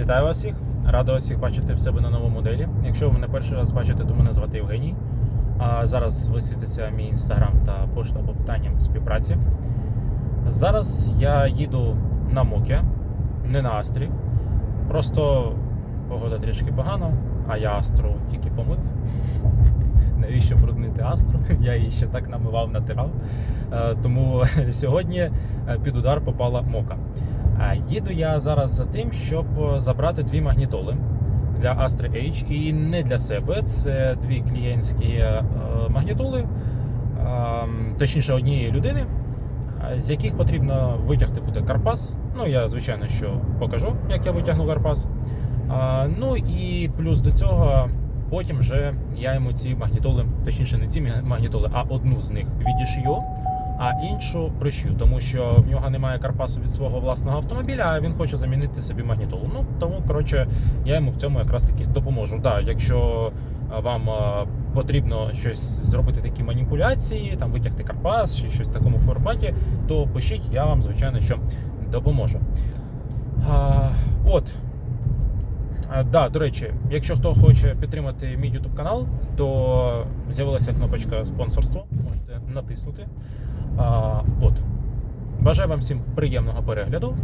Вітаю вас всіх! Радий вас всіх бачити в себе на новому моделі. Якщо ви мене перший раз бачите, то мене звати Євгеній. А зараз висвітиться мій інстаграм та пошта по питанням співпраці. Зараз я їду на Моке, не на Астрі. Просто погода трішки погана, а я Астру тільки помив. Навіщо бруднити Астру? Я її ще так намивав, натирав. Е, Тому сьогодні е, під удар попала Мока. А їду я зараз за тим, щоб забрати дві магнітоли для Astra H. І не для себе. Це дві клієнтські е, магнітоли, е, точніше, однієї людини, е, з яких потрібно витягти буде карпас. Ну, я, звичайно, що покажу, як я витягну карпас. Ну і плюс до цього. Потім вже я йому ці магнітоли, точніше, не ці магнітоли, а одну з них відішью, а іншу прищу, тому що в нього немає карпасу від свого власного автомобіля, а він хоче замінити собі магнітолу. Ну тому коротше, я йому в цьому якраз таки допоможу. Да, якщо вам потрібно щось зробити такі маніпуляції, там витягти карпас чи щось в такому форматі, то пишіть, я вам звичайно що допоможу. А, от. А, Да, до речі, якщо хто хоче підтримати мій YouTube канал, то з'явилася кнопочка спонсорство. Можете натиснути. А, От. Бажаю вам всім приємного перегляду.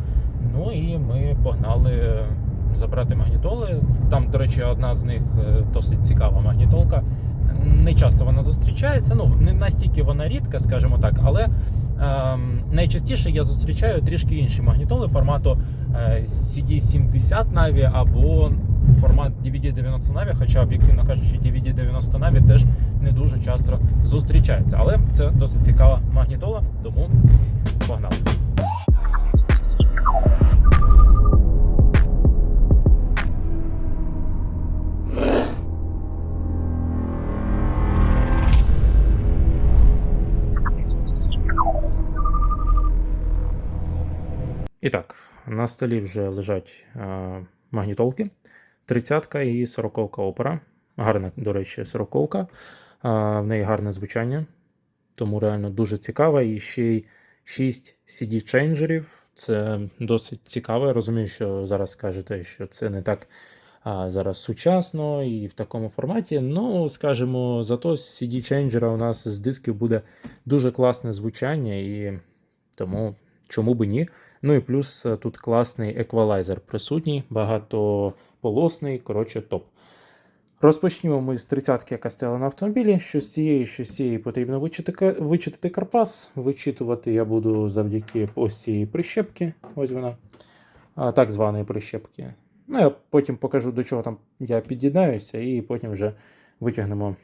Ну і ми погнали забрати магнітоли. Там, до речі, одна з них е, досить цікава магнітолка. Не часто вона зустрічається. Ну, не настільки вона рідка, скажімо так, але ем, найчастіше я зустрічаю трішки інші магнітоли формату е, CD70 Navi або формат DVD90 Navi, хоча об'єктивно кажучи, DVD90 Navi теж не дуже часто зустрічається. Але це досить цікава магнітола, тому погнали. І так, на столі вже лежать е, магнітолки. 30 і 40 опера. Гарна, до речі, 40 е, В неї гарне звучання, тому реально дуже цікава. І ще й 6 CD-чейнджерів. Це досить цікаво. Я розумію, що зараз скажете, що це не так а, зараз сучасно і в такому форматі. Ну, скажімо, зато з CD-чейнджера у нас з дисків буде дуже класне звучання, і тому чому би ні. Ну і плюс е, тут класний еквалайзер присутній, багатополосний, коротше, топ. Розпочнімо ми з 30-ки, яка стояла на автомобілі. Що з цієї, що з цієї потрібно вичитати, вичитати карпас. Вичитувати я буду завдяки ось цієї прищепки. Ось вона. Так званої прищепки. Ну, я потім покажу, до чого там я під'єднаюся, і потім вже витягнемо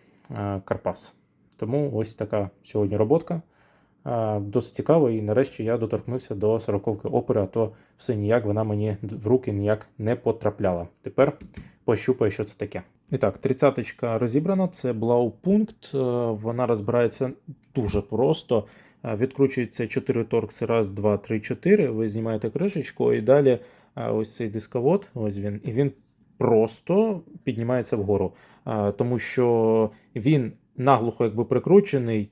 карпас. Тому ось така сьогодні роботка. Досить цікаво, і нарешті я доторкнувся до 40-ки опери, а то все ніяк вона мені в руки ніяк не потрапляла. Тепер пощупаю, що це таке. І так, 30-ка розібрана, це блау-пункт. е, Вона розбирається дуже просто. Е, Відкручується 4 торкси, раз, два, три, чотири. Ви знімаєте кришечку, і далі е, ось цей дисковод, ось він, і він просто піднімається вгору. Тому що він наглухо якби прикручений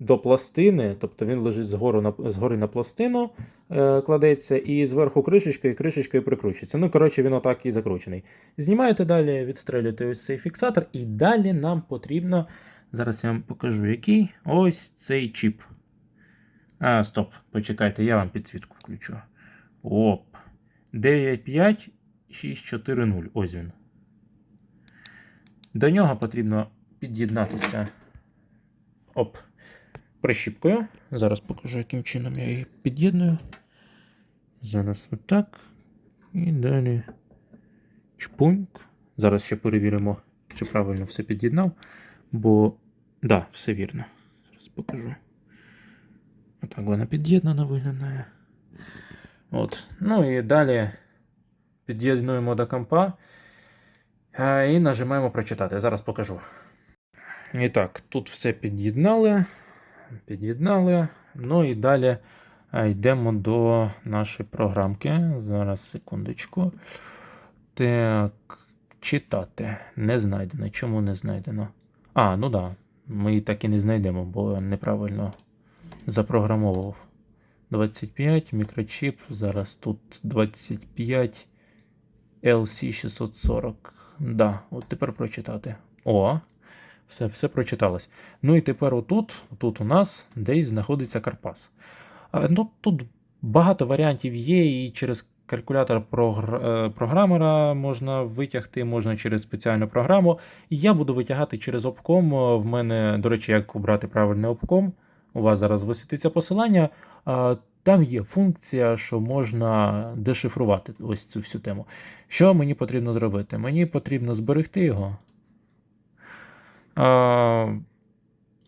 до пластини, тобто він лежить згору на, згори на пластину, е, кладеться, і зверху кришечкою, і кришечкою прикручується. Ну, коротше, він отак і закручений. Знімаєте далі, відстрелюєте ось цей фіксатор, і далі нам потрібно. Зараз я вам покажу, який. Ось цей чіп. А, стоп, почекайте, я вам підсвітку включу. Оп. 95640. Ось він. До нього потрібно під'єднатися. Оп прищіпкою. Зараз покажу, яким чином я її під'єдную. Зараз отак. І далі чпуньк. Зараз ще перевіримо, чи правильно все під'єднав. Бо, да, все вірно. Зараз покажу. Отак вона під'єднана виглядає. От. Ну і далі під'єднуємо до компа. І нажимаємо прочитати. Зараз покажу. І так, тут все під'єднали. Під'єднали. Ну і далі йдемо до нашої програмки. Зараз секундочку. Так, читати. Не знайдено. Чому не знайдено? А, ну. Да. Ми так і не знайдемо, бо неправильно запрограмовував. 25, мікрочіп. Зараз тут 25 LC640. Да, от тепер прочитати. О, все, все прочиталось. Ну і тепер отут, тут у нас десь знаходиться Карпас. Ну, тут багато варіантів є, і через калькулятор е, програмера можна витягти, можна через спеціальну програму. Я буду витягати через обком. Е, В мене, до речі, як обрати правильний обком. У вас зараз висвітиться посилання. Там є функція, що можна дешифрувати ось цю всю тему. Що мені потрібно зробити? Мені потрібно зберегти його. А,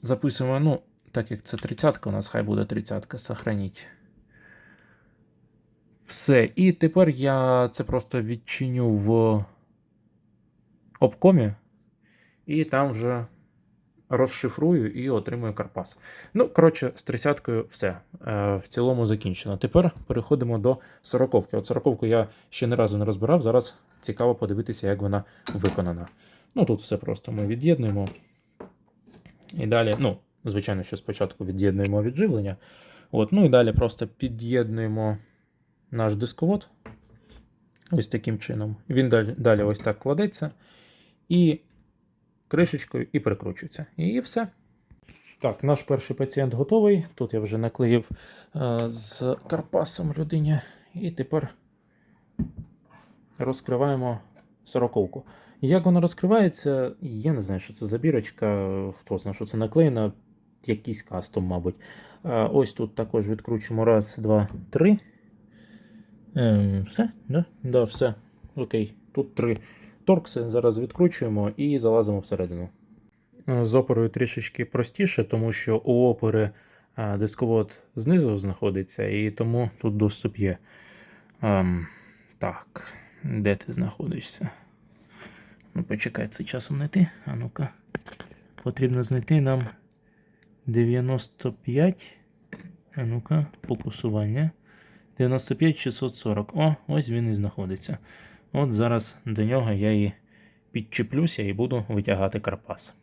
записуємо, ну, так як це 30-ка, у нас хай буде 30-ка, сохраніть. Все. І тепер я це просто відчиню в обкомі, і там вже розшифрую і отримую Карпас. Ну, коротше, з 30-кою все. Е, в цілому закінчено. Тепер переходимо до 40-ки. От 40-ку я ще не разу не розбирав. Зараз цікаво подивитися, як вона виконана. Ну, тут все просто ми від'єднуємо. І далі, ну, звичайно, що спочатку від'єднуємо від живлення. От, ну і далі просто під'єднуємо наш дисковод. Ось таким чином. Він далі, далі ось так кладеться. І кришечкою і прикручується. І все. Так, наш перший пацієнт готовий. Тут я вже наклеїв е, з карпасом людині. І тепер розкриваємо сороковку. Як вона розкривається, я не знаю, що це за бірочка, хто знає, що це наклеєно, якийсь кастом, мабуть. Ось тут також відкручуємо. Раз, два, три. Ем, все? Да? Да, все. Окей. Тут три торкси. Зараз відкручуємо і залазимо всередину. Е, З оперою трішечки простіше, тому що у опери е, дисковод знизу знаходиться, і тому тут доступ є. Ем, так, де ти знаходишся? Ну, почекай, це часом не ти. А ну-ка. Потрібно знайти нам 95. А ну-ка, фокусування. 95 640. О, ось він і знаходиться. От зараз до нього я і підчеплюся і буду витягати карпас.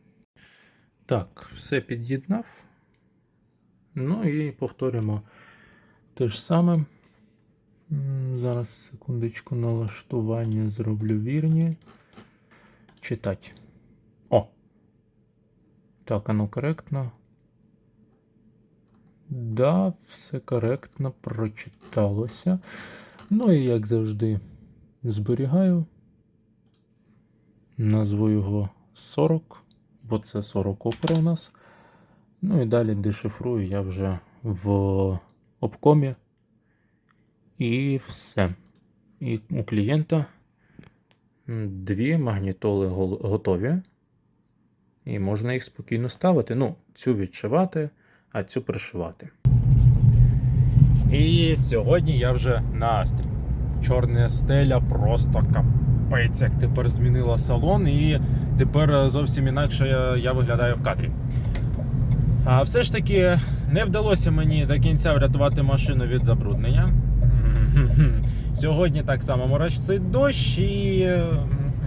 Так, все під'єднав. Ну і повторюємо те ж саме. Зараз секундочку налаштування зроблю вірні. Читать. О! Так, оно коректно. Да, все коректно прочиталося. Ну і як завжди, зберігаю. Назву його 40, бо це 40 опера у нас. Ну і далі дешифрую я вже в обкомі. І все. І у клієнта дві магнітоли готові. І можна їх спокійно ставити. Ну, цю відшивати, а цю пришивати. І сьогодні я вже на Астрі. Чорна стеля просто капець, як тепер змінила салон, і тепер зовсім інакше я виглядаю в кадрі. А все ж таки не вдалося мені до кінця врятувати машину від забруднення. Сьогодні так само морочить дощ, і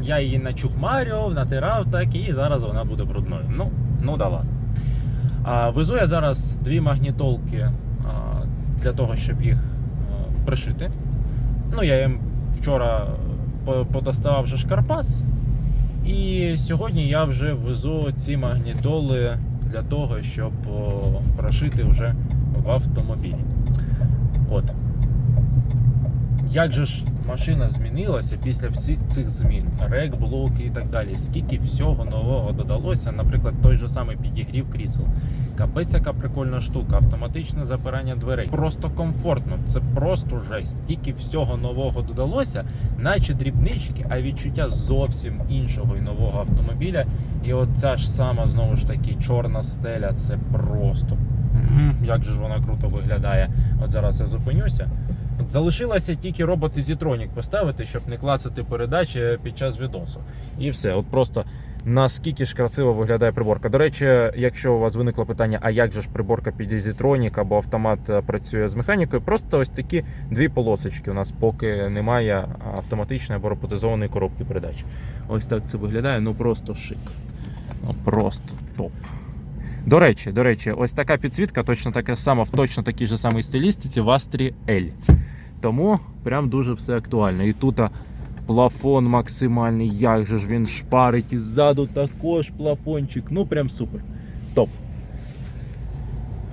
я її начухмарював, натирав так, і зараз вона буде брудною. Ну, ну да ладно. А, везу я зараз дві магнітолки а, для того, щоб їх а, пришити. Ну, я їм вчора подоставав вже шкарпас. І сьогодні я вже везу ці магнітоли для того, щоб прошити вже в автомобілі. От. Як же ж машина змінилася після всіх цих змін, рек-блоки і так далі. Скільки всього нового додалося, наприклад, той же самий підігрів крісел. Капець, яка прикольна штука, автоматичне запирання дверей. Просто комфортно, це просто жесть. Стільки всього нового додалося, наче дрібнички, а відчуття зовсім іншого і нового автомобіля. І от ця ж сама знову ж таки чорна стеля, це просто. Як же ж вона круто виглядає. От зараз я зупинюся. Залишилося тільки роботи Zitronix поставити, щоб не клацати передачі під час відосу. І все. От просто наскільки ж красиво виглядає приборка. До речі, якщо у вас виникло питання, а як же ж приборка під Zitronix або автомат е, працює з механікою, просто ось такі дві полосочки. У нас поки немає автоматичної або роботизованої коробки передач. Ось так це виглядає. Ну просто шик. Ну просто топ. До речі, до речі, ось така підсвітка точно така сама в точно такій же самій стилістиці в Astra L. Тому прям дуже все актуально. І тут Плафон максимальний, як же ж він шпарить і ззаду також плафончик. Ну прям супер. Топ.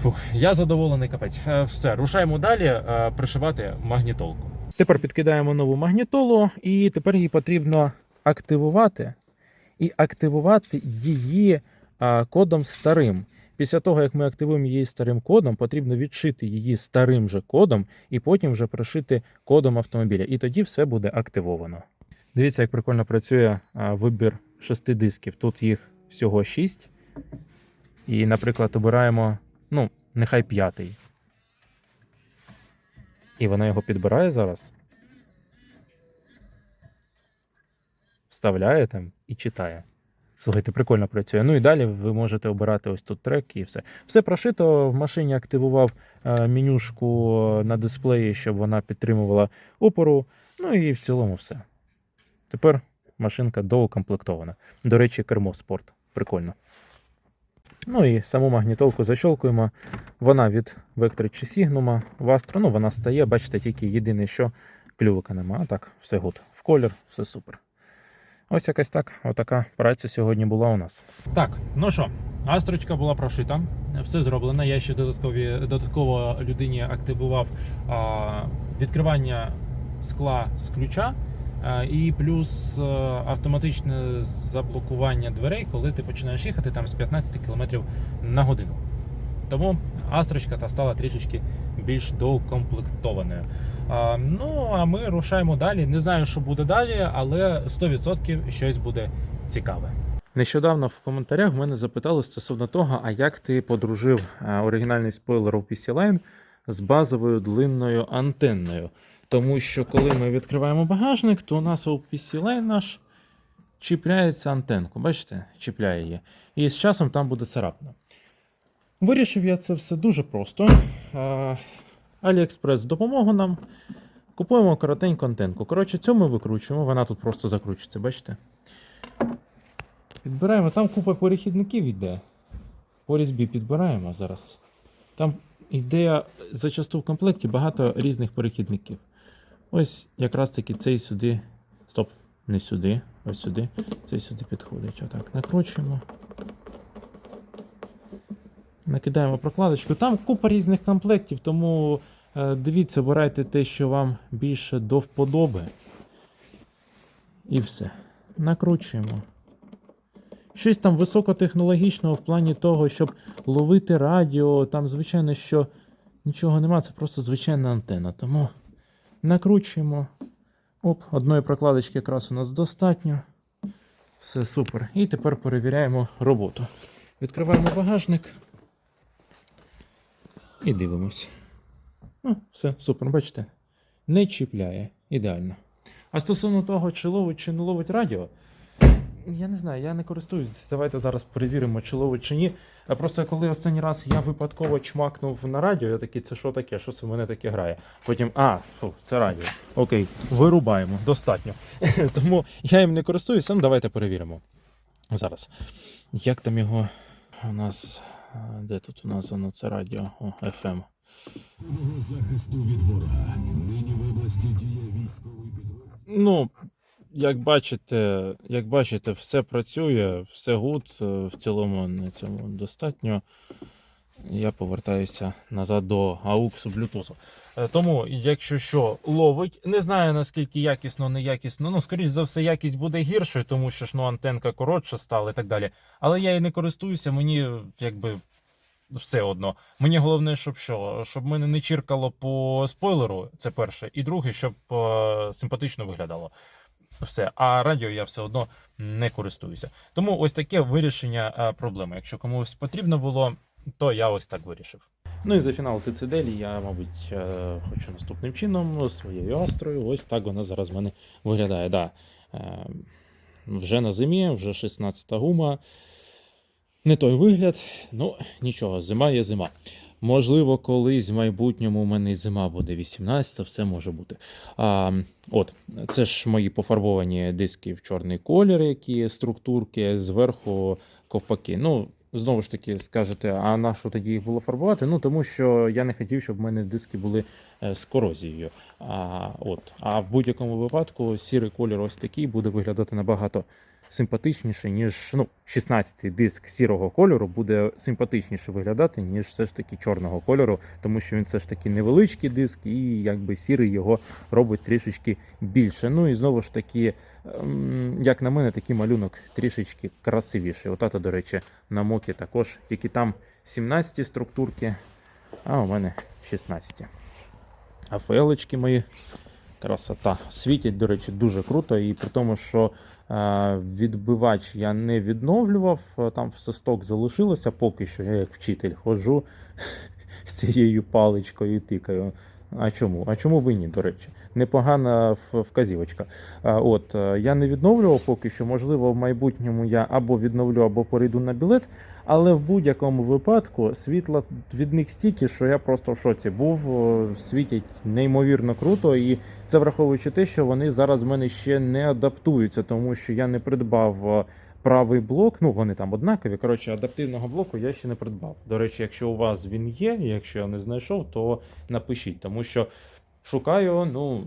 Фух, я задоволений капець. Е, Все, рушаємо далі е, пришивати магнітолку. Тепер підкидаємо нову магнітолу, і тепер її потрібно активувати і активувати її кодом старим. Після того, як ми активуємо її старим кодом, потрібно відшити її старим же кодом і потім вже прошити кодом автомобіля. І тоді все буде активовано. Дивіться, як прикольно працює вибір шести дисків. Тут їх всього шість. І, наприклад, обираємо, ну, нехай п'ятий. І вона його підбирає зараз. Вставляє там і читає. Слухайте, прикольно працює. Ну і далі ви можете обирати ось тут трек і все. Все прошито. В машині активував е, менюшку на дисплеї, щоб вона підтримувала опору. Ну і в цілому все. Тепер машинка доукомплектована. До речі, кермо спорт. Прикольно. Ну і саму магнітолку защолкуємо. Вона від Vector чи Signum Vastro. Ну, вона стає, бачите, тільки єдине, що клювика нема. А так, все гуд. В колір, все супер. Ось якась так, отака праця сьогодні була у нас. Так, ну що, астрочка була прошита, все зроблено. Я ще додаткові, додатково людині активував а, відкривання скла з ключа. І плюс е, автоматичне заблокування дверей, коли ти починаєш їхати там з 15 км на годину. Тому астрочка та стала трішечки більш доукомплектованою. А, ну, а ми рушаємо далі. Не знаю, що буде далі, але 100% щось буде цікаве. Нещодавно в коментарях в мене запитали стосовно того, а як ти подружив е, оригінальний спойлер у PC Line з базовою длинною антенною. Тому що коли ми відкриваємо багажник, то у нас у PC Line наш чіпляється антенку. Бачите, чіпляє її. І з часом там буде царапина. Вирішив я це все дуже просто. Е, AliExpress допомогу нам. Купуємо коротеньку антенку. Коротше, цю ми викручуємо, вона тут просто закручується, бачите? Підбираємо, там купа перехідників йде. По різьбі підбираємо зараз. Там йде зачасту в комплекті багато різних перехідників. Ось якраз таки цей сюди. Стоп, не сюди, ось сюди. Цей сюди підходить. Отак, накручуємо. Накидаємо прокладочку. Там купа різних комплектів, тому е, дивіться, обирайте те, що вам більше до вподоби. І все. Накручуємо. Щось там високотехнологічного в плані того, щоб ловити радіо. Там, звичайно, що нічого нема, це просто звичайна антена. Тому накручуємо. Оп, одної прокладочки якраз у нас достатньо. Все супер. І тепер перевіряємо роботу. Відкриваємо багажник. І дивимось. Ну, все, супер, бачите? Не чіпляє. Ідеально. А стосовно того, чи ловить, чи не ловить радіо, я не знаю, я не користуюсь. Давайте зараз перевіримо, чи ловить чи ні. А просто коли останній раз я випадково чмакнув на радіо, я такий, це що таке? Що це в мене таке грає? Потім, а, фу, це радіо. Окей, вирубаємо, достатньо. Тому я їм не користуюся, ну давайте перевіримо. Зараз. Як там його у нас. Де тут у нас воно це радіо? О, FM. захисту від ворога. Нині в області діє військовий підрозділ. Ну, як бачите, як бачите, все працює, все гуд, е, в цілому на цьому достатньо. Я повертаюся назад до AUX Bluetooth. Е, Тому, якщо що, ловить, не знаю наскільки якісно, неякісно. Ну, скоріш за все, якість буде гіршою, тому що ж ну, антенка коротша стала і так далі. Але я і не користуюся, мені якби все одно. Мені головне, щоб що? Щоб мене не чіркало по спойлеру, це перше, і друге, щоб е, симпатично виглядало. Все, а радіо я все одно не користуюся. Тому ось таке вирішення е, проблеми. Якщо комусь потрібно було, то я ось так вирішив. Ну і за фінал ТЦДЛі я, мабуть, е, хочу наступним чином своєю астрою. Ось так вона зараз в мене виглядає. Да. Е, Вже на зимі, вже 16 гума. Не той вигляд, ну нічого, зима є зима. Можливо, колись в майбутньому у мене зима буде 18, все може бути. А, от, це ж мої пофарбовані диски в чорний колір, які структурки, зверху ковпаки. Ну, Знову ж таки, скажете, а на що тоді їх було фарбувати? Ну тому що я не хотів, щоб в мене диски були е, з корозією. А, от. а в будь-якому випадку сірий колір ось такий буде виглядати набагато симпатичніше, ніж ну, 16-й диск сірого кольору буде симпатичніше виглядати, ніж все ж таки чорного кольору, тому що він все ж таки невеличкий диск, і якби сірий його робить трішечки більше. Ну і знову ж таки, ем, як на мене, такий малюнок трішечки красивіший. Отата, до речі, на мокі також, тільки там 17 структурки, а у мене 16. А фелечки мої красота. Світять, до речі, дуже круто. І при тому, що е, відбивач я не відновлював, е, там все сток залишилося поки що. Я як вчитель ходжу з цією паличкою і тикаю. А чому? А чому б і ні, до речі? Непогана вказівочка. От е, я не відновлював поки що. Можливо, в майбутньому я або відновлю, або перейду на білет. Але в будь-якому випадку світла від них стільки, що я просто в шоці був. Світять неймовірно круто, і це враховуючи те, що вони зараз в мене ще не адаптуються, тому що я не придбав правий блок. Ну вони там однакові. Коротше, адаптивного блоку я ще не придбав. До речі, якщо у вас він є, якщо я не знайшов, то напишіть, тому що шукаю. Ну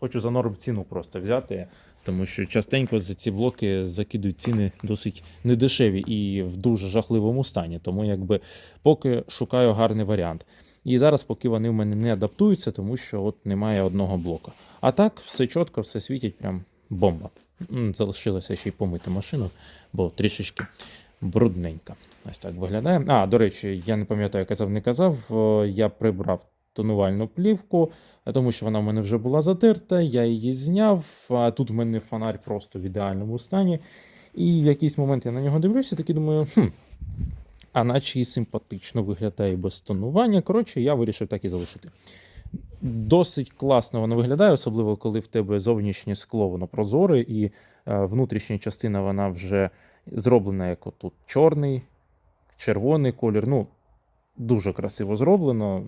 хочу за норм ціну просто взяти. Тому що частенько за ці блоки закидують ціни досить недешеві і в дуже жахливому стані. Тому якби поки шукаю гарний варіант. І зараз, поки вони в мене не адаптуються, тому що от немає одного блока. А так, все чітко, все світить, прям бомба. Залишилося ще й помити машину, бо трішечки брудненька. Ось так виглядає. А, до речі, я не пам'ятаю, казав, не казав. е, Я прибрав тонувальну плівку, тому що вона в мене вже була затерта, я її зняв. А тут в мене фонарь просто в ідеальному стані. І в якийсь момент я на нього дивлюся, такий думаю, хм, а наче і симпатично виглядає без тонування. Коротше, я вирішив так і залишити. Досить класно воно виглядає, особливо коли в тебе зовнішнє скло, воно прозоре, і е, внутрішня частина вона вже зроблена як отут чорний, червоний колір. Ну, дуже красиво зроблено,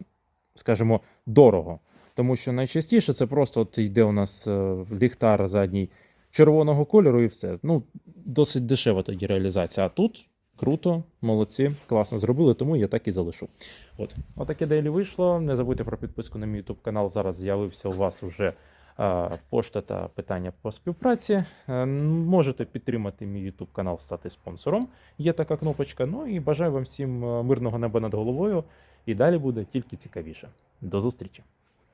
скажімо, дорого. Тому що найчастіше це просто от йде у нас е, ліхтар задній червоного кольору і все. Ну, досить дешева тоді реалізація. А тут круто, молодці, класно зробили, тому я так і залишу. От, отаке дейлі вийшло. Не забудьте про підписку на мій YouTube канал. Зараз з'явився у вас вже е, пошта та питання по співпраці. Е, можете підтримати мій YouTube канал, стати спонсором. Є така кнопочка. Ну і бажаю вам всім мирного неба над головою. І далі буде тільки цікавіше. До зустрічі!